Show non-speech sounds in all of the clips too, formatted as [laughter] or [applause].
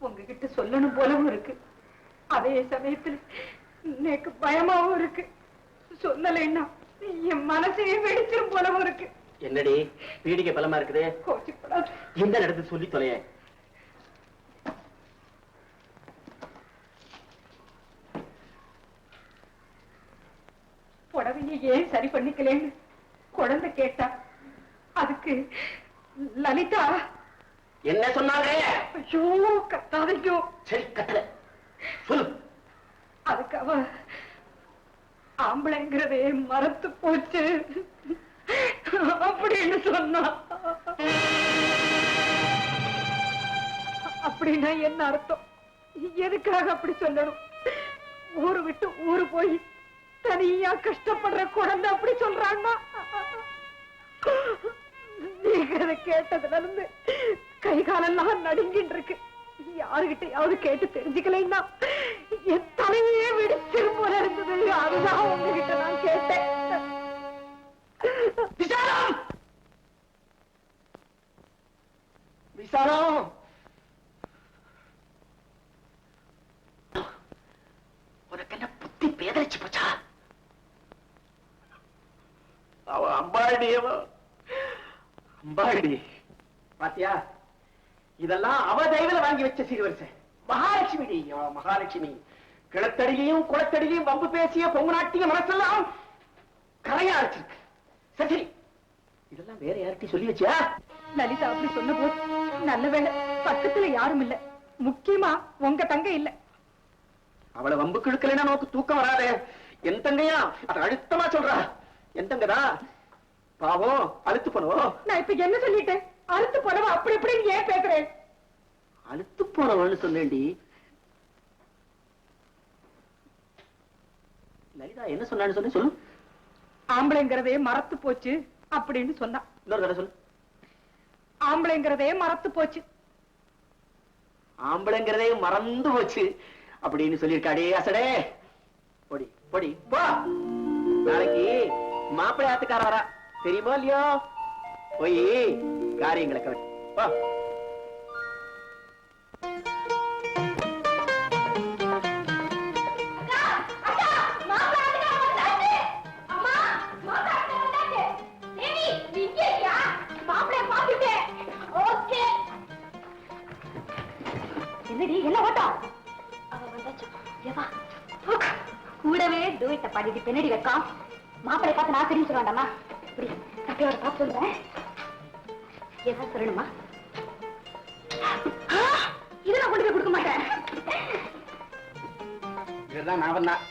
உங்ககிட்ட சொல்லணும் போலவும் இருக்கு. அதே சமயத்துல எனக்கு பயமாவும் இருக்கு. சொல்லலைன்னா என் மனசையே வெடிச்சிரும் போலவும் இருக்கு. என்னடி? பீடிகை பலமா இருக்குது? கோச்சிப்படாது. எந்த இடத்துல சொல்லி தொலைய. புடவையை ஏன் சரி பண்ணிக்கலேன்னு குழந்தை கேட்டா அதுக்கு லலிதா என்ன சொன்னாங்க? ஐயோ கத்தாதையோ சரி கட்டல சொல்லு. அதுக்கு அவ ஆம்பளைங்கிறதே மறத்து போச்சு. அப்படின்னு சொன்னா. அப்படின்னா என்ன அர்த்தம்? எதுக்காக அப்படி சொல்லணும்? ஊரு விட்டு ஊரு போய் தனியா கஷ்டப்படுற குழந்தை அப்படி சொல்றான்னா? நீங்க அதை கேட்டதுல இருந்து கை காலெல்லாம் நடுங்கிட்டு இருக்கு யாருகிட்டயாவது கேட்டு தெரிஞ்சுக்கலைன்னா என் தலையே வெடிச்சிரும் போல இருந்தது. அதுதான் உங்ககிட்ட நான் கேட்டேன். விசாரம்! உனக்கு என்ன புத்தி பேதலிச்சு போச்சா? அவ அம்பாடி அவ அம்பாடி. பாத்தியா? இதெல்லாம் அவ தெய்வல வாங்கி வச்ச சீர்வரிசை. மகாலட்சுமி மகாலட்சுமி கிளத்தடியையும் குளத்தடியையும் வம்பு பேசிய பொங்கு நாட்டிய மனசெல்லாம் கரையா அரைச்சிருக்கு. சரி சரி. இதெல்லாம் வேற யார்கிட்டயும் சொல்லி வச்சியா? லலிதா அப்படி சொன்ன போது நல்ல வேளை பக்கத்துல யாரும் இல்ல. முக்கியமா உங்க தங்க இல்ல. அவளை வம்பு கிழக்கலைன்னா நமக்கு தூக்கம் வராதே. என் தங்கையா? அதை அழுத்தமா சொல்றா. என் தங்கதா? பாவம் அழுத்து போனவோ? நான் இப்ப என்ன சொல்லிட்டேன்? அறுத்து போனவ அப்படி இப்படின்னு ஏன் பேசுறேன் அழுத்து போனவன்னு சொன்னேன்டி. லலிதா என்ன சொன்னான்னு சொல்லி சொல்லு. ஆம்பளைங்கிறதே மறத்து போச்சு அப்படின்னு சொன்னா. இன்னொரு தடவை சொல்லு. ஆம்பளைங்கிறதே மறத்து போச்சு. ஆம்பளைங்கிறதே மறந்து போச்சு அப்படின்னு சொல்லியிருக்காடே அசடே. பொடி பொடி போ. நாளைக்கு மாப்பிள்ளை ஆத்துக்கார வரா. தெரியுமா இல்லையோ? போய். காரியங்களை கவனி என்னடி என்ன ஓட்டம்? கூடவே டூயிட்ட பாடிட்டு பின்னாடி வைக்காம். மாப்பிளை பார்த்து நான் தெரியும் சொல்ல வேண்டாமா இப்படி கட்டையோட பார்த்து சொல்றேன். ஏதாவது சொல்லணுமா? கொண்டு போய் கொடுக்க மாட்டேன். இவர்தான் நான்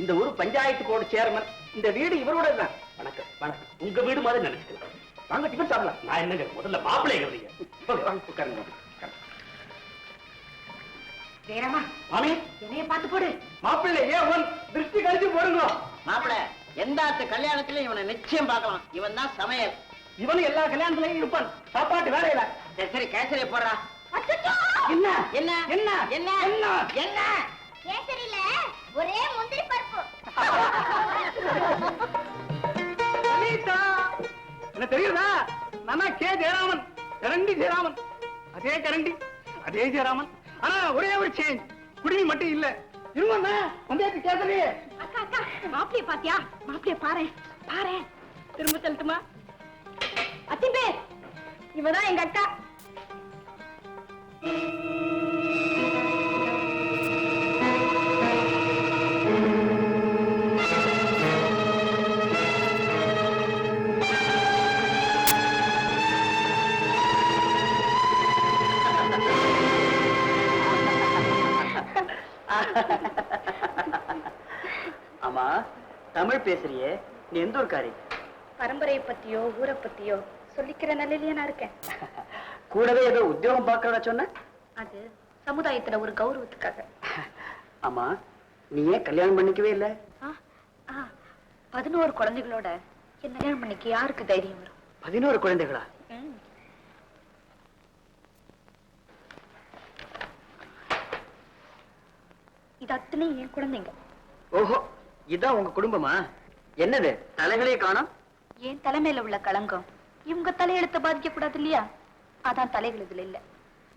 இந்த ஊர் பஞ்சாயத்து போர்டு சேர்மன் இந்த வீடு இவரோட தான் வணக்கம் வணக்கம். உங்க வீடு மாதிரி நினைச்சுக்கலாம். வாங்க டிஃபன் சாப்பிடலாம். நான் என்னங்க முதல்ல மாப்பிள்ளைங்க வாங்க உட்காருங்க மாமி? என்னைய பார்த்து போடு. மாப்பிள்ளை ஏன் உன் திருஷ்டி கழிச்சு போடுங்க? மாப்பிள எந்த கல்யாணத்திலும் இவனை நிச்சயம் பார்க்கலாம். இவன் தான் சமையல். இவனு எல்லா கல்யாணத்துலயும் இருப்பான். சாப்பாட்டு வேலையில சரி சரி கேசரி போடுறா. என்ன? என்ன? என்ன? என்ன? என்ன? என்ன? கேசரியில ஒரே முந்திரி பருப்பு. அனிதா! என்ன தெரியுதா? நானா கே. ஜெயராமன். கரண்டி ஜெயராமன். அதே கரண்டி அதே ஜெயராமன். ஆனா ஒரே ஒரு சேஞ்ச் குடிமி மட்டும் இல்ல. இருவண்ணா வந்தாச்சு கேசரி. அக்கா அக்கா மாப்பிளைய பாத்தியா? மாப்பிளைய பாரு பாரு திரும்ப சொல்லட்டுமா? அத்திம்பே இவதான் எங்க அக்கா? ஆமா தமிழ் பேசுறியே. நீ எந்த ஊர்க்காரி? பரம்பரையை பத்தியோ ஊரை பத்தியோ? சொல்லிக்கிற நிலையிலேயே நான் இருக்கேன். கூடவே ஏதோ உத்தியோகம் பார்க்கறதா சொன்ன? அது சமுதாயத்துல ஒரு கௌரவத்துக்காக. ஆமா நீ ஏன் கல்யாணம் பண்ணிக்கவே இல்ல? பதினோரு குழந்தைகளோட கல்யாணம் பண்ணிக்க யாருக்கு தைரியம் வரும்? பதினோரு குழந்தைகளா? ம். இது அத்தனையும் என் குழந்தைங்க. ஓஹோ இதான் உங்க குடும்பமா? என்னது தலைகளே காணோம்? என் தலைமையில உள்ள களங்கம். இவங்க தலையெழுத்த பாதிக்க கூடாது இல்லையா அதான் தலைகள் இதுல இல்ல.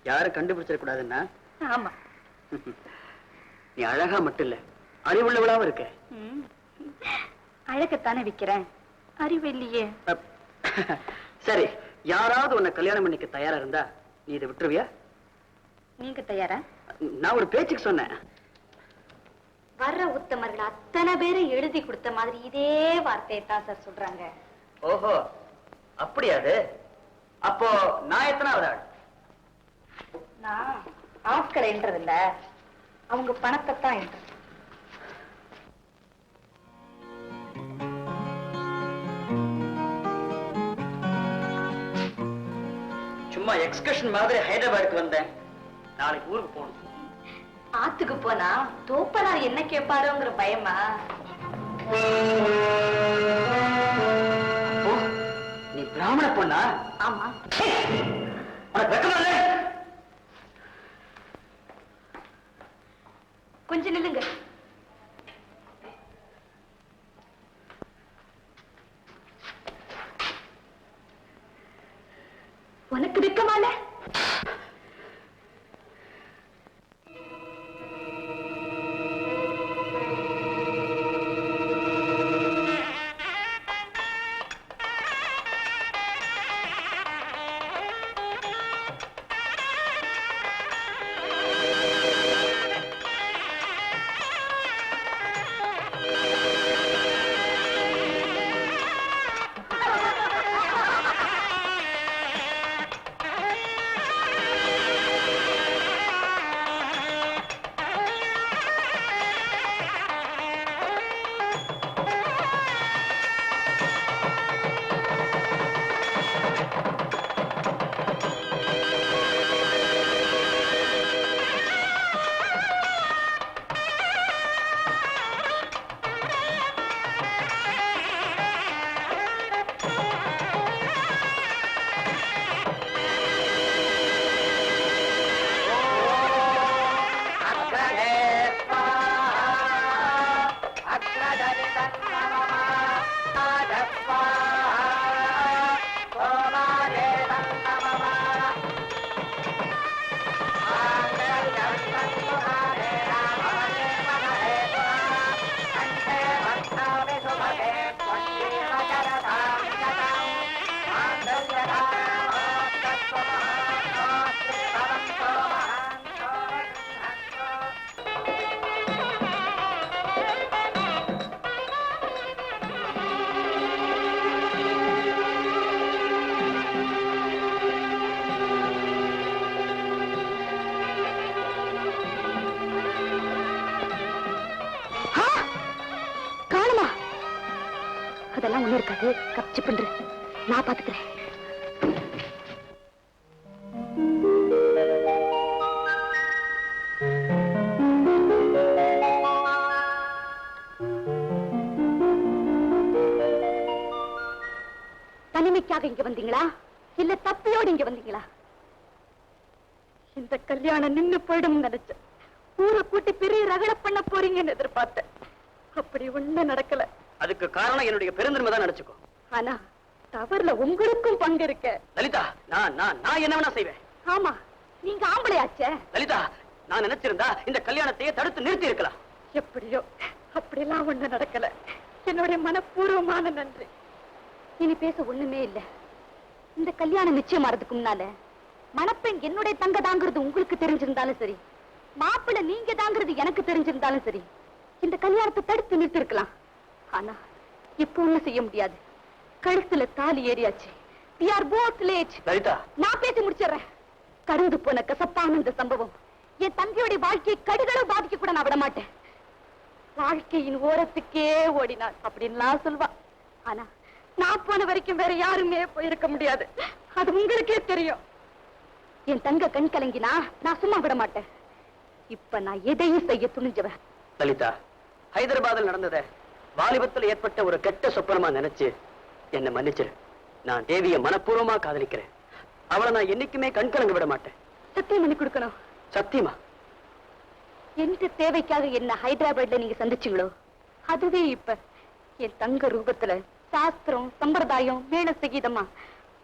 யாரு கண்டுபிடிச்சிட கூடாதுன்னா ஆமா. நீ அழகா மட்டும் இல்ல அறிவுள்ளவளாவும் இருக்க. அழகத்தானே விக்கிறேன். அறிவு இல்லையே. [laughs] சரி யாராவது உன்னை கல்யாணம் பண்ணிக்க தயாரா இருந்தா நீ இதை விட்டுருவியா? நீங்க தயாரா? நான் ஒரு பேச்சுக்கு சொன்னேன். வர்ற உத்தமர்கள் அத்தனை பேரை எழுதி கொடுத்த மாதிரி இதே வார்த்தையை தான் சார் சொல்றாங்க. ஓஹோ அப்படியா அது அப்போ நான் எத்தனாவது ஆள்? நான் ஆட்களை என்றதில்ல அவங்க பணத்தை தான் என்றது. சும்மா எக்ஸ்கர்ஷன் மாதிரி ஹைதராபாத்துக்கு வந்தேன். நாளைக்கு ஊருக்கு போகணும். ஆத்துக்கு போனா தோப்பனார் என்ன கேட்பாரோங்கிற பயமா? பிராமண பொண்ணா? ஆமா. உனக்கு வெக்கமா இல்ல? அதெல்லாம் ஒண்ணு இருக்காது. கப்சி பண்ற நான் பாத்துக்கிறேன். தனிமைக்காக இங்க வந்தீங்களா? இல்ல தப்பியோடு இங்க வந்தீங்களா? இந்த கல்யாணம் நின்னு போயிடும் நினைச்சேன். ஊரை கூட்டி பெரிய ரகட பண்ண போறீங்கன்னு எதிர்பார்த்தேன். அப்படி ஒண்ணு நடக்கல. அதுக்கு காரணம் என்னுடைய பெருந்தன்மை தான் நினைச்சுக்கோ. ஆனா தவறுல உங்களுக்கும் பங்கு இருக்க. லலிதா நான் நான் நான் என்ன வேணா செய்வேன். ஆமா நீங்க ஆம்பளையாச்சே. லலிதா நான் நினைச்சிருந்தா இந்த கல்யாணத்தையே தடுத்து நிறுத்தி இருக்கலாம். எப்படியோ அப்படிலாம் ஒண்ணு நடக்கல. என்னுடைய மனப்பூர்வமான நன்றி. இனி பேச ஒண்ணுமே இல்ல. இந்த கல்யாணம் நிச்சயமாறதுக்கு முன்னால மணப்பெண் என்னுடைய தங்க தாங்கிறது உங்களுக்கு தெரிஞ்சிருந்தாலும் சரி மாப்பிள்ளை நீங்க தாங்கிறது எனக்கு தெரிஞ்சிருந்தாலும் சரி இந்த கல்யாணத்தை தடுத்து நிறுத்திருக்கலாம். ஆனா இப்ப ஒண்ணும் செய்ய முடியாது. கழுத்துல தாலி ஏறியாச்சு. We are both late. Lalitha நான் பேசி முடிச்சிடுறேன். கடந்து போன கசப்பான இந்த சம்பவம். என் தங்கையுடைய வாழ்க்கையை கடுகளவு பாதிக்க கூட நான் விட மாட்டேன் வாழ்க்கையின் ஓரத்துக்கே ஓடினாள் அப்படின்லாம் சொல்வா. ஆனா நான் போன வரைக்கும் வேற யாருமே போயிருக்க முடியாது. அது உங்களுக்கே தெரியும். என் தங்க கண் கலங்கினா நான் சும்மா விட மாட்டேன் இப்ப நான் எதையும் செய்ய துணிஞ்சவன். லலிதா ஹைதராபாத்தில் நடந்தத வாலிபத்தில் ஏற்பட்ட ஒரு கெட்ட சொப்பனமா நினைச்சு என்ன மன்னிச்சிரு. நான் தேவிய மனப்பூர்வமா காதலிக்கிறேன். அவளை நான் என்னைக்குமே கண்கலங்க விட மாட்டேன். சத்தியம் பண்ணி கொடுக்கணும். சத்தியமா? எந்த தேவைக்காக என்ன ஹைதராபாத்ல நீங்க சந்திச்சீங்களோ? அதுவே இப்ப என் தங்க ரூபத்துல சாஸ்திரம் சம்பிரதாயம் மேல சகீதமா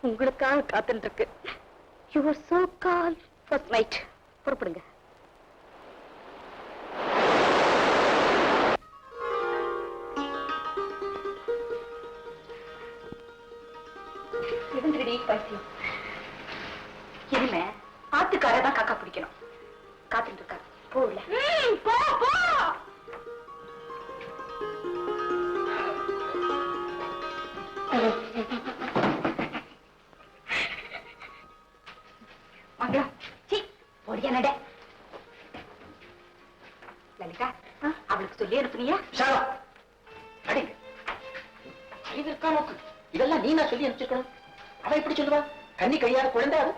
உங்களுக்காக காத்துட்டு இருக்கு your so call first night புறப்படுங்க. இனிமே ஆத்துக்காரே தான் காக்கா பிடிக்கணும். காத்துட்டு இருக்காரு. போகல. போ போ! மங்களா சீ பொடிய நட. லலிதா அவளுக்கு சொல்லி அனுப்புனியா? அடிங்க. இருக்கா நோக்கு இதெல்லாம் நீ நான் சொல்லி அனுப்பிச்சிருக்கணும். அவ எப்படி சொல்லுவா? கன்னி கையாத குழந்தை அது